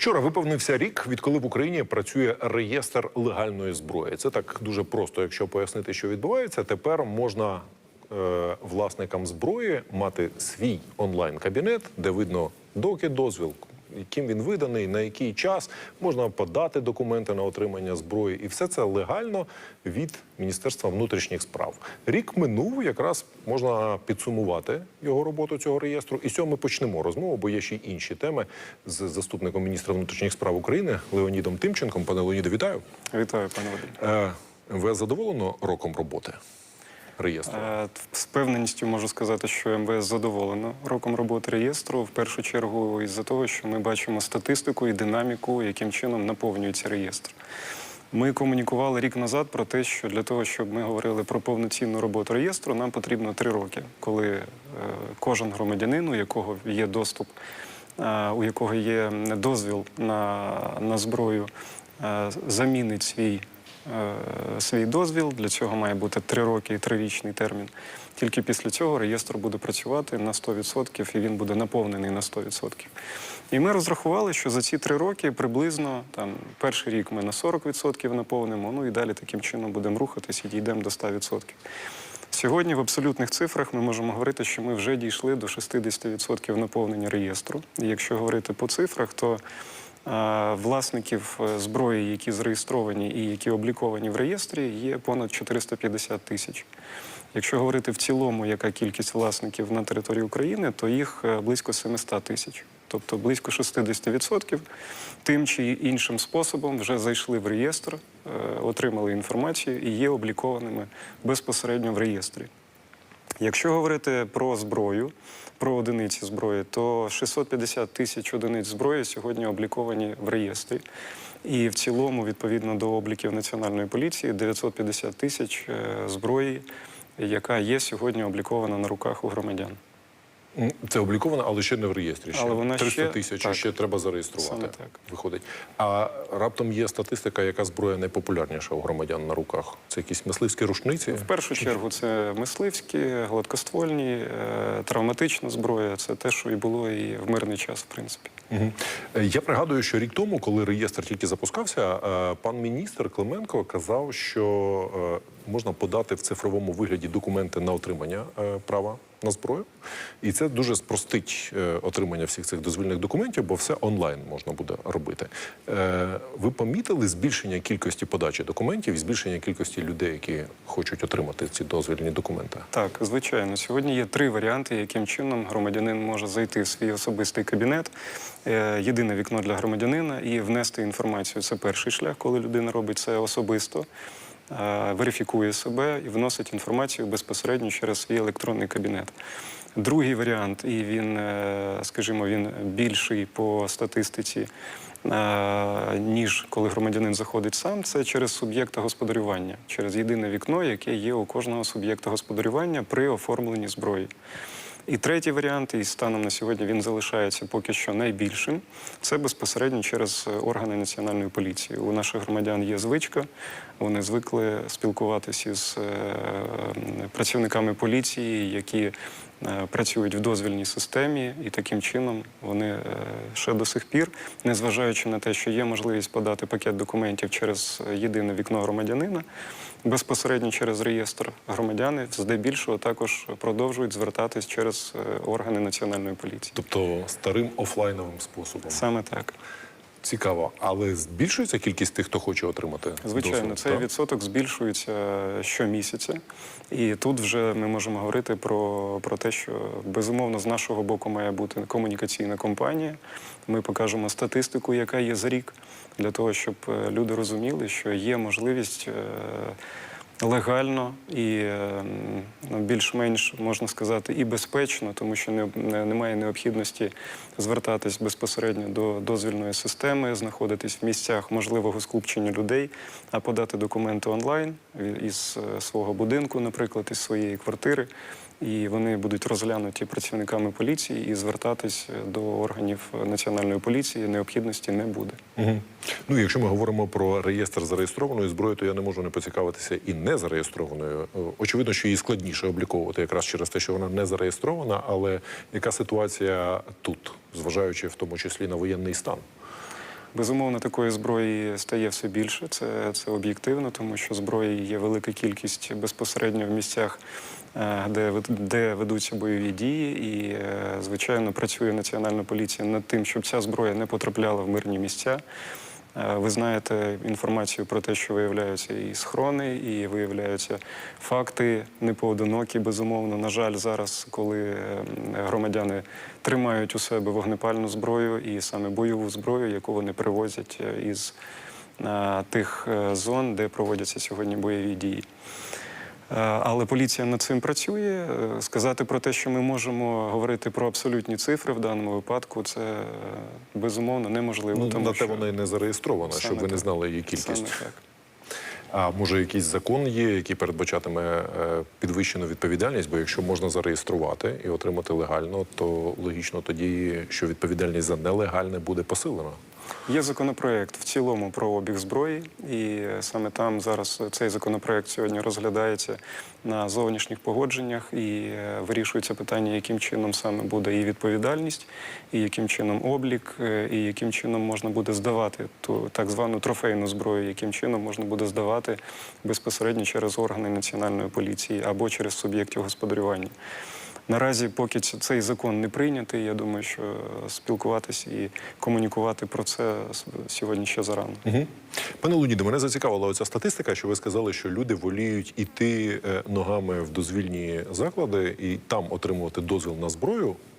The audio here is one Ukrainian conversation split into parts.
Вчора виповнився рік, відколи в Україні працює реєстр легальної зброї. Це так дуже просто, якщо пояснити, що відбувається. Тепер можна е, власникам зброї мати свій онлайн-кабінет, де видно доки дозвіл, яким він виданий, на який час можна подати документи на отримання зброї, і все це легально від Міністерства внутрішніх справ. Рік минув, якраз можна підсумувати його роботу цього реєстру. І з цього ми почнемо розмову, бо є ще й інші теми з заступником міністра внутрішніх справ України Леонідом Тимченком. Пане Леоніде, вітаю. Вітаю, пане Вадим. Е, МВС задоволено роком роботи реєстру? Е, З певненістю можу сказати, що МВС задоволено роком роботи реєстру. В першу чергу із-за того, що ми бачимо статистику і динаміку, яким чином наповнюється реєстр. Ми комунікували рік назад про те, що для того, щоб ми говорили про повноцінну роботу реєстру, нам потрібно три роки, коли е, кожен громадянин, у якого є доступ, е, у якого є дозвіл на, на зброю, замінить свій свій дозвіл. Для цього має бути три роки і трирічний термін. Тільки після цього реєстр буде працювати на 100% і він буде наповнений на 100%. І ми розрахували, що за ці три роки приблизно там перший рік ми на 40% наповнимо, ну і далі таким чином будемо рухатись і дійдемо до 100%. Сьогодні в абсолютних цифрах ми можемо говорити, що ми вже дійшли до 60% наповнення реєстру. І якщо говорити по цифрах, то е, власників е, зброї, які зареєстровані і які обліковані в реєстрі, є понад 450 тисяч. Якщо говорити в цілому, яка кількість власників на території України, то їх е, близько 700 тисяч. Тобто близько 60% тим чи іншим способом вже зайшли в реєстр, е, отримали інформацію і є облікованими безпосередньо в реєстрі. Якщо говорити про зброю, про одиниці зброї, то 650 тисяч одиниць зброї сьогодні обліковані в реєстрі. І в цілому, відповідно до обліків Національної поліції, 950 тисяч е, зброї, яка є сьогодні облікована на руках у громадян. Це обліковано, але ще не в реєстрі. Ще Але вона 300 ще- тисяч так. ще треба зареєструвати. Саме так. Виходить. А раптом є статистика, яка зброя найпопулярніша у громадян на руках. Це якісь мисливські рушниці. В першу чергу це мисливські, гладкоствольні, е, травматична зброя. Це те, що і було і в мирний час, в принципі. Е, Я пригадую, що рік тому, коли реєстр тільки запускався, е, пан міністр Клименко казав, що можна подати в цифровому вигляді документи на отримання е, права на зброю, і це дуже спростить е, отримання всіх цих дозвільних документів, бо все онлайн можна буде робити. Е, Ви помітили збільшення кількості подачі документів і збільшення кількості людей, які хочуть отримати ці дозвільні документи? Так, звичайно, сьогодні є три варіанти, яким чином громадянин може зайти в свій особистий кабінет. Єдине вікно для громадянина і внести інформацію. Це перший шлях, коли людина робить це особисто. Е, Верифікує себе і вносить інформацію безпосередньо через свій електронний кабінет. Другий варіант, і він, е, скажімо, він більший по статистиці, е, ніж коли громадянин заходить сам, це через суб'єкта господарювання, через єдине вікно, яке є у кожного суб'єкта господарювання при оформленні зброї. І третій варіант, і станом на сьогодні він залишається поки що найбільшим. Це безпосередньо через е, органи національної поліції. У наших громадян є звичка. Вони звикли спілкуватися з е, працівниками поліції, які працюють в дозвільній системі, і таким чином вони е, ще до сих пір, незважаючи на те, що є можливість подати пакет документів через е, єдине вікно громадянина, безпосередньо через реєстр громадяни, здебільшого також продовжують звертатись через е, органи національної поліції. Тобто старим офлайновим способом. Саме так. Цікаво, але збільшується кількість тих, хто хоче отримати Звичайно, дозвіл, цей так? відсоток збільшується щомісяця. І тут вже ми можемо говорити про, про те, що безумовно з нашого боку має бути комунікаційна компанія. Ми покажемо статистику, яка є за рік, для того, щоб е, люди розуміли, що є можливість. Легально і е, ну, більш-менш можна сказати і безпечно, тому що не- немає необхідності звертатись безпосередньо до дозвільної системи, знаходитись в місцях можливого скупчення людей, а подати документи онлайн із е, свого будинку, наприклад, із своєї квартири. І вони будуть розглянуті працівниками поліції і звертатись до органів національної поліції необхідності не буде. Угу. Ну, якщо ми говоримо про реєстр зареєстрованої зброї, то я не можу не поцікавитися і не зареєстрованою. Е, Очевидно, що її складніше обліковувати якраз через те, що вона не зареєстрована. Але яка ситуація тут, зважаючи в тому числі на воєнний стан? Безумовно, такої зброї стає все більше. Це, це об'єктивно, тому що зброї є велика кількість безпосередньо в місцях, е, де, де ведуться бойові дії. І, е, звичайно, працює Національна поліція над тим, щоб ця зброя не потрапляла в мирні місця. Е, Ви знаєте інформацію про те, що виявляються і схорони, і виявляються факти непоодинокі. Безумовно, на жаль, зараз, коли е, громадяни тримають у себе вогнепальну зброю і саме бойову зброю, яку вони привозять е, із тих зон, де проводяться сьогодні бойові дії. Е, Але поліція над цим працює. Е, Сказати про те, що ми можемо говорити про абсолютні цифри в даному випадку, це е, безумовно неможливо. Ну, тому на те що вона і не зареєстрована, Саме щоб ви не знали її кількість. Саме так. А може якийсь закон є, який передбачатиме підвищену відповідальність? Бо якщо можна зареєструвати і отримати легально, то логічно тоді, що відповідальність за нелегальне буде посилена. Є законопроект в цілому про обіг зброї, і е, саме там зараз цей законопроект сьогодні розглядається на зовнішніх погодженнях і е, вирішується питання, яким чином саме буде і відповідальність, і яким чином облік, е, і яким чином можна буде здавати ту так звану трофейну зброю, яким чином можна буде здавати безпосередньо через органи національної поліції або через суб'єктів господарювання. Наразі, поки цей закон не прийнятий, я думаю, що спілкуватися і комунікувати про це сьогодні ще зарано. Угу. Пане Луніде, мене зацікавила оця статистика, що ви сказали, що люди воліють іти е, ногами в дозвільні заклади і там отримувати дозвіл на зброю е,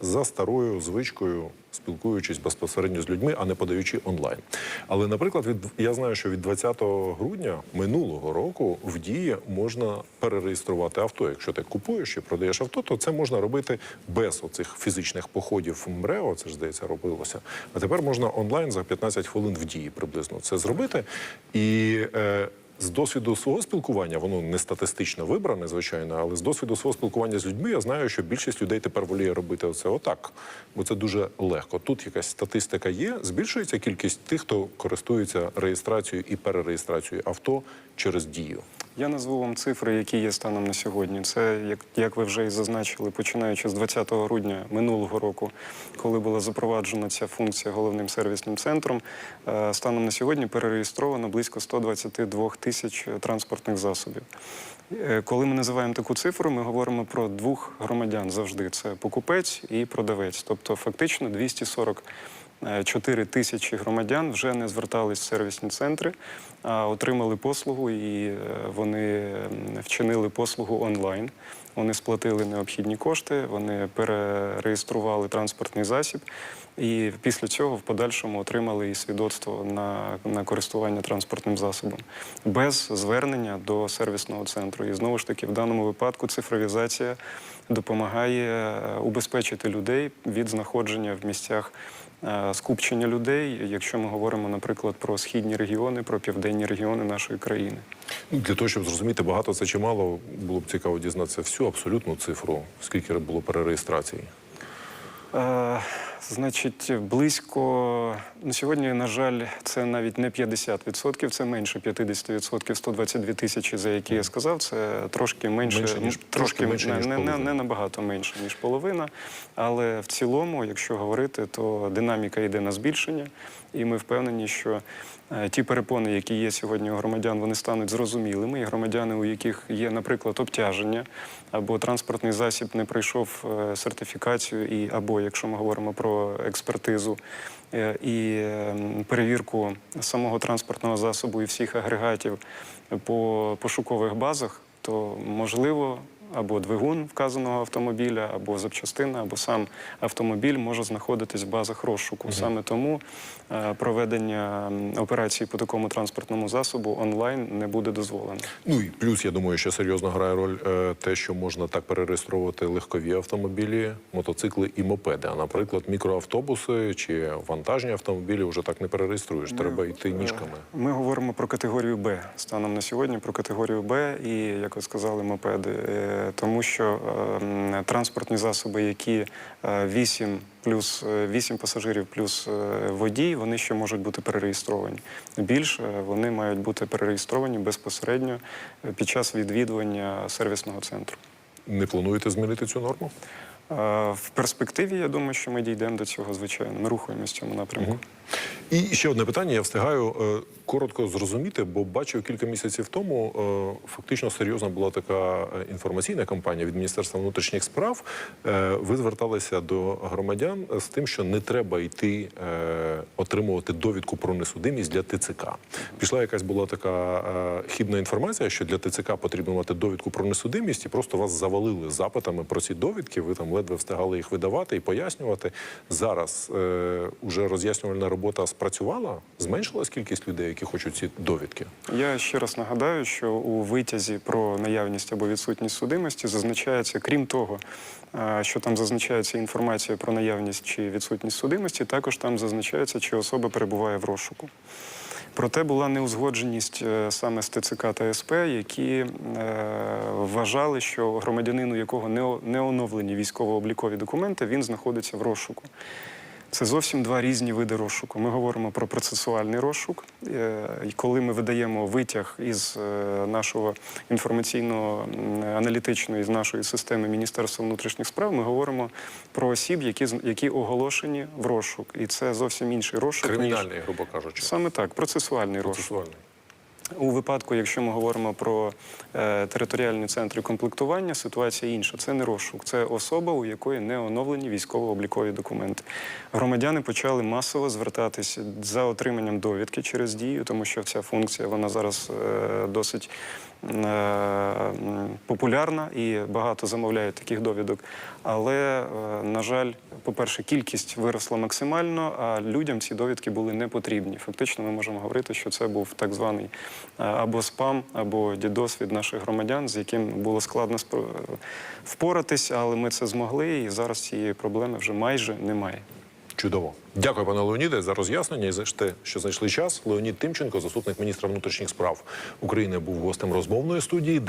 за старою звичкою, спілкуючись безпосередньо з людьми, а не подаючи онлайн. Але, наприклад, від я знаю, що від 20 грудня минулого року в дії можна перереєструвати авто. Якщо ти купуєш і продаєш авто, то це можна робити без оцих фізичних походів в МРЕО. Це ж здається робилося. А тепер можна онлайн за 15 хвилин в дії приблизно це зробити. І е, з досвіду свого спілкування, воно не статистично вибране, звичайно, але з досвіду свого спілкування з людьми я знаю, що більшість людей тепер воліє робити це отак, бо це дуже легко. Тут якась статистика є. Збільшується кількість тих, хто користується реєстрацією і перереєстрацією авто через дію. Я назву вам цифри, які є станом на сьогодні. Це, як, як ви вже і зазначили, починаючи з 20 грудня минулого року, коли була запроваджена ця функція головним сервісним центром, е, станом на сьогодні перереєстровано близько 122 тисяч транспортних засобів. Е, Коли ми називаємо таку цифру, ми говоримо про двох громадян завжди: це покупець і продавець, тобто фактично 240 4 тисячі громадян вже не звертались в сервісні центри, а отримали послугу і е, вони вчинили послугу онлайн. Вони сплатили необхідні кошти, вони перереєстрували транспортний засіб, і після цього в подальшому отримали і свідоцтво на, на користування транспортним засобом без звернення до сервісного центру. І знову ж таки, в даному випадку цифровізація допомагає е, убезпечити людей від знаходження в місцях е, скупчення людей, якщо ми говоримо, наприклад, про східні регіони, про південні регіони нашої країни. Ну, Для того, щоб зрозуміти, багато це чи мало, було б цікаво дізнатися всю абсолютну цифру, скільки було перереєстрацій. Значить, близько ну, сьогодні, на жаль, це навіть не 50%, це менше 50%, 122 тисячі, за які я сказав. Це трошки менше, Менше, ніж- трошки менше, не, ніж не, не, не набагато менше ніж половина. Але в цілому, якщо говорити, то динаміка йде на збільшення, і ми впевнені, що е, ті перепони, які є сьогодні у громадян, вони стануть зрозумілими. І громадяни, у яких є, наприклад, обтяження або транспортний засіб не пройшов е, сертифікацію, і або якщо ми говоримо про експертизу е, і ем, перевірку самого транспортного засобу і всіх агрегатів по пошукових базах, то можливо. Або двигун вказаного автомобіля, або запчастина, або сам автомобіль може знаходитись в базах розшуку. Саме тому е, проведення операції по такому транспортному засобу онлайн не буде дозволено. Ну і плюс, я думаю, що серйозно грає роль е, те, що можна так перереєстровувати легкові автомобілі, мотоцикли і мопеди. А наприклад, мікроавтобуси чи вантажні автомобілі вже так не перереєструєш. Треба йти ніжками. Ми говоримо про категорію Б станом на сьогодні, про категорію Б і, як ви сказали, мопеди. Е, Тому що е, транспортні засоби, які 8 плюс 8 пасажирів плюс е, водій, вони ще можуть бути перереєстровані. Більше вони мають бути перереєстровані безпосередньо е, під час відвідування сервісного центру. Не плануєте змінити цю норму? Е, В перспективі я думаю, що ми дійдемо до цього звичайно. Ми рухаємося в цьому напрямку. І ще одне питання. Я встигаю е, коротко зрозуміти, бо бачив кілька місяців тому. е, фактично серйозна була така інформаційна кампанія від Міністерства внутрішніх справ. Ви зверталися до громадян з тим, що не треба йти отримувати довідку про несудимість для ТЦК. Пішла якась була така хібна інформація, що для ТЦК потрібно мати довідку про несудимість, і просто вас завалили запитами про ці довідки. Ви там ледве встигали їх видавати і пояснювати. Зараз е, уже роз'яснювальна робота спрацювала, зменшилась кількість людей, які хочуть ці довідки. Я ще раз нагадаю, що у витязі про наявність або відсутність судимості зазначається, крім того, е, що там зазначається інформація про наявність чи відсутність судимості, також там зазначається, чи особа перебуває в розшуку. Проте була неузгодженість е, саме з ТЦК та СП, які е, вважали, що громадянину, якого не, не оновлені військово-облікові документи, він знаходиться в розшуку. Це зовсім два різні види розшуку. Ми говоримо про процесуальний розшук. Е, І коли ми видаємо витяг із е, нашого інформаційно-аналітичної з нашої системи Міністерства внутрішніх справ, ми говоримо про осіб, які які оголошені в розшук. І це зовсім інший розшук. ніж- Кримінальний, грубо кажучи, Саме так, процесуальний розшук. У випадку, якщо ми говоримо про е, територіальні центри комплектування, ситуація інша. Це не розшук, це особа, у якої не оновлені військово-облікові документи. Громадяни почали масово звертатися за отриманням довідки через дію, тому що ця функція вона зараз е, досить популярна і багато замовляють таких довідок. Але, е, на жаль, по-перше, кількість виросла максимально, а людям ці довідки були не потрібні. Фактично, ми можемо говорити, що це був так званий е, або спам, або дідос від наших громадян, з яким було складно впоратись, але ми це змогли, і зараз цієї проблеми вже майже немає. Чудово. Дякую, пане Леоніде, за роз'яснення і за те, що знайшли час. Леонід Тимченко, заступник міністра внутрішніх справ України, був гостем розмовної студії.